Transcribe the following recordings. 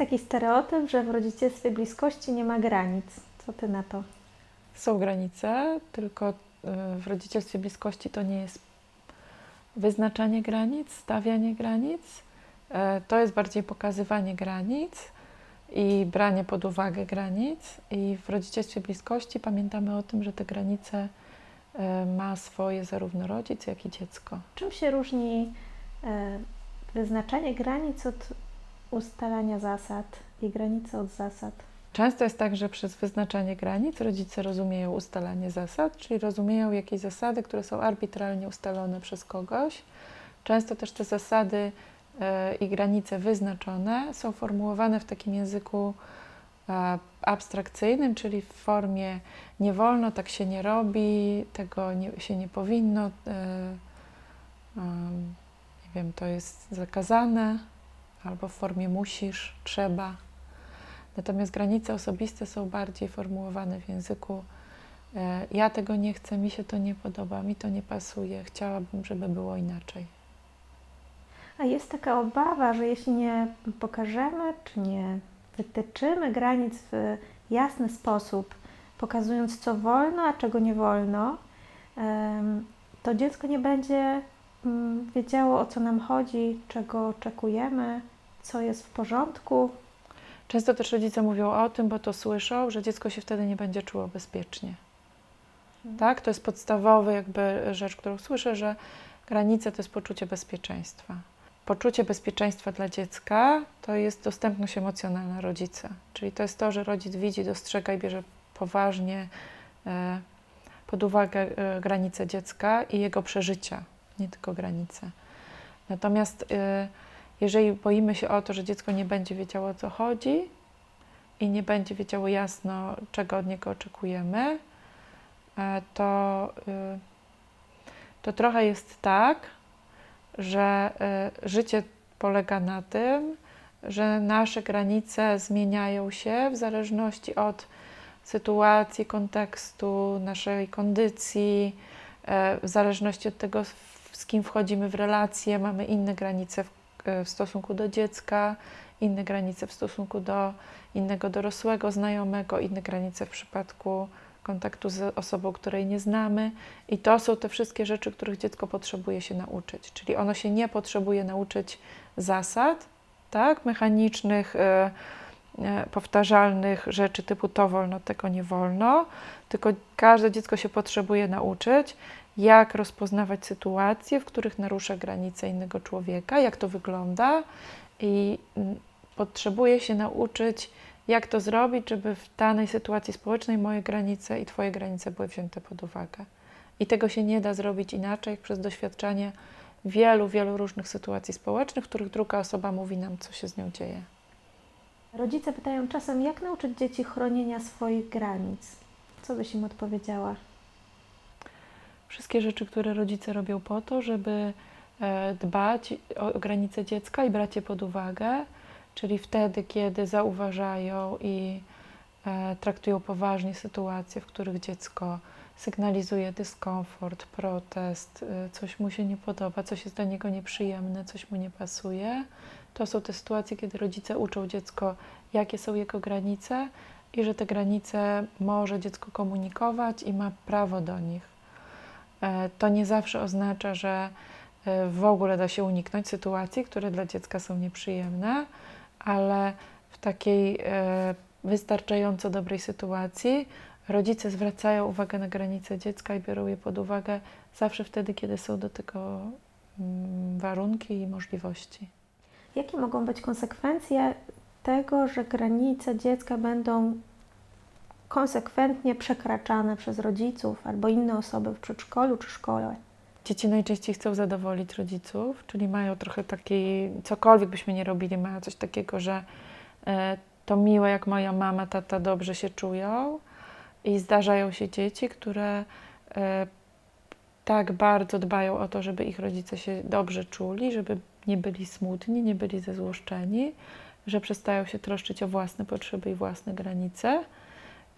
taki stereotyp, że w rodzicielstwie bliskości nie ma granic. Co ty na to? Są granice, tylko y, w rodzicielstwie bliskości to nie jest wyznaczanie granic, stawianie granic. E, To jest bardziej pokazywanie granic i branie pod uwagę granic. I w rodzicielstwie bliskości pamiętamy o tym, że te granice e, ma swoje zarówno rodzic, jak i dziecko. Czym się różni e, wyznaczanie granic od ustalania zasad i granice od zasad? Często jest tak, że przez wyznaczanie granic rodzice rozumieją ustalanie zasad, czyli rozumieją jakieś zasady, które są arbitralnie ustalone przez kogoś. Często też te zasady e, i granice wyznaczone są formułowane w takim języku e, abstrakcyjnym, czyli w formie nie wolno, tak się nie robi, tego nie, się nie powinno, e, nie wiem, to jest zakazane, albo w formie musisz, trzeba. Natomiast granice osobiste są bardziej formułowane w języku e, ja tego nie chcę, mi się to nie podoba, mi to nie pasuje, chciałabym, żeby było inaczej. A jest taka obawa, że jeśli nie pokażemy czy nie wytyczymy granic w jasny sposób, pokazując co wolno, a czego nie wolno, to dziecko nie będzie wiedziało o co nam chodzi, czego oczekujemy, co jest w porządku. Często też rodzice mówią o tym, bo to słyszą, że dziecko się wtedy nie będzie czuło bezpiecznie. Tak? To jest podstawowa jakby rzecz, którą słyszę, że granice to jest poczucie bezpieczeństwa. Poczucie bezpieczeństwa dla dziecka to jest dostępność emocjonalna rodzica. Czyli to jest to, że rodzic widzi, dostrzega i bierze poważnie e, pod uwagę e, granice dziecka i jego przeżycia, nie tylko granice. Natomiast e, jeżeli boimy się o to, że dziecko nie będzie wiedziało o co chodzi i nie będzie wiedziało jasno, czego od niego oczekujemy, e, to, y, to trochę jest tak, że y, życie polega na tym, że nasze granice zmieniają się w zależności od sytuacji, kontekstu, naszej kondycji, e, w zależności od tego, z kim wchodzimy w relacje, mamy inne granice w, e, w stosunku do dziecka, inne granice w stosunku do innego dorosłego znajomego, inne granice w przypadku kontaktu z osobą, której nie znamy. I to są te wszystkie rzeczy, których dziecko potrzebuje się nauczyć. Czyli ono się nie potrzebuje nauczyć zasad, tak, mechanicznych, e, e, powtarzalnych rzeczy typu to wolno, tego nie wolno, tylko każde dziecko się potrzebuje nauczyć, jak rozpoznawać sytuacje, w których narusza granice innego człowieka, jak to wygląda i mm, potrzebuje się nauczyć, jak to zrobić, żeby w danej sytuacji społecznej moje granice i Twoje granice były wzięte pod uwagę. I tego się nie da zrobić inaczej, jak przez doświadczanie wielu, wielu różnych sytuacji społecznych, w których druga osoba mówi nam, co się z nią dzieje. Rodzice pytają czasem, jak nauczyć dzieci chronienia swoich granic. Co byś im odpowiedziała? Wszystkie rzeczy, które rodzice robią po to, żeby e, dbać o granice dziecka i brać je pod uwagę, czyli wtedy, kiedy zauważają i e, traktują poważnie sytuacje, w których dziecko sygnalizuje dyskomfort, protest, e, coś mu się nie podoba, coś jest dla niego nieprzyjemne, coś mu nie pasuje. To są te sytuacje, kiedy rodzice uczą dziecko, jakie są jego granice i że te granice może dziecko komunikować i ma prawo do nich. E, To nie zawsze oznacza, że e, w ogóle da się uniknąć sytuacji, które dla dziecka są nieprzyjemne, ale w takiej e, wystarczająco dobrej sytuacji rodzice zwracają uwagę na granice dziecka i biorą je pod uwagę zawsze wtedy, kiedy są do tego mm, warunki i możliwości. Jakie mogą być konsekwencje tego, że granice dziecka będą konsekwentnie przekraczane przez rodziców albo inne osoby w przedszkolu czy szkole? Dzieci najczęściej chcą zadowolić rodziców, czyli mają trochę taki, cokolwiek byśmy nie robili, mają coś takiego, że e, to miłe, jak moja mama, tata dobrze się czują. I zdarzają się dzieci, które e, tak bardzo dbają o to, żeby ich rodzice się dobrze czuli, żeby nie byli smutni, nie byli zezłoszczeni, że przestają się troszczyć o własne potrzeby i własne granice.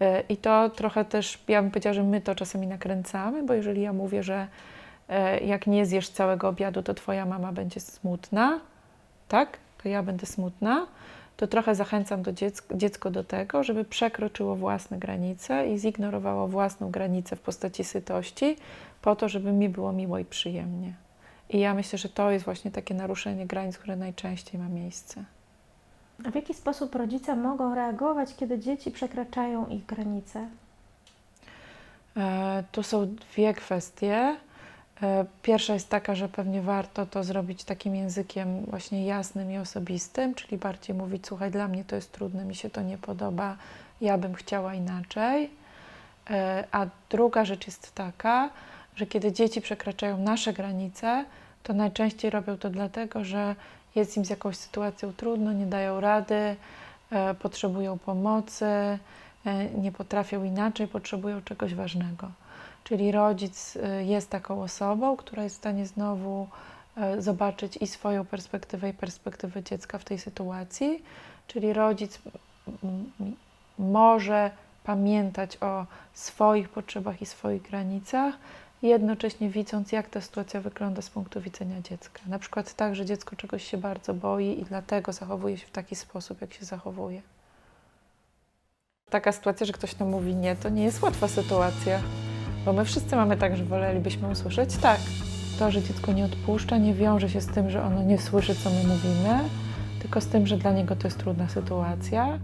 E, I to trochę też, ja bym powiedziała, że my to czasami nakręcamy, bo jeżeli ja mówię, że e, jak nie zjesz całego obiadu, to twoja mama będzie smutna, tak? To ja będę smutna, to trochę zachęcam do dziecko, dziecko do tego, żeby przekroczyło własne granice i zignorowało własną granicę w postaci sytości, po to, żeby mi było miło i przyjemnie. I ja myślę, że to jest właśnie takie naruszenie granic, które najczęściej ma miejsce. W jaki sposób rodzice mogą reagować, kiedy dzieci przekraczają ich granice? E, Tu są dwie kwestie. E, Pierwsza jest taka, że pewnie warto to zrobić takim językiem właśnie jasnym i osobistym, czyli bardziej mówić, słuchaj, dla mnie to jest trudne, mi się to nie podoba, ja bym chciała inaczej. E, A druga rzecz jest taka, że kiedy dzieci przekraczają nasze granice, to najczęściej robią to dlatego, że jest im z jakąś sytuacją trudno, nie dają rady, e, potrzebują pomocy, e, nie potrafią inaczej, potrzebują czegoś ważnego. Czyli rodzic e, jest taką osobą, która jest w stanie znowu e, zobaczyć i swoją perspektywę, i perspektywę dziecka w tej sytuacji. Czyli rodzic może pamiętać o swoich potrzebach i swoich granicach, jednocześnie widząc, jak ta sytuacja wygląda z punktu widzenia dziecka. Na przykład tak, że dziecko czegoś się bardzo boi i dlatego zachowuje się w taki sposób, jak się zachowuje. Taka sytuacja, że ktoś nam mówi nie, to nie jest łatwa sytuacja, bo my wszyscy mamy tak, że wolelibyśmy usłyszeć tak. To, że dziecko nie odpuszcza, nie wiąże się z tym, że ono nie słyszy, co my mówimy, tylko z tym, że dla niego to jest trudna sytuacja.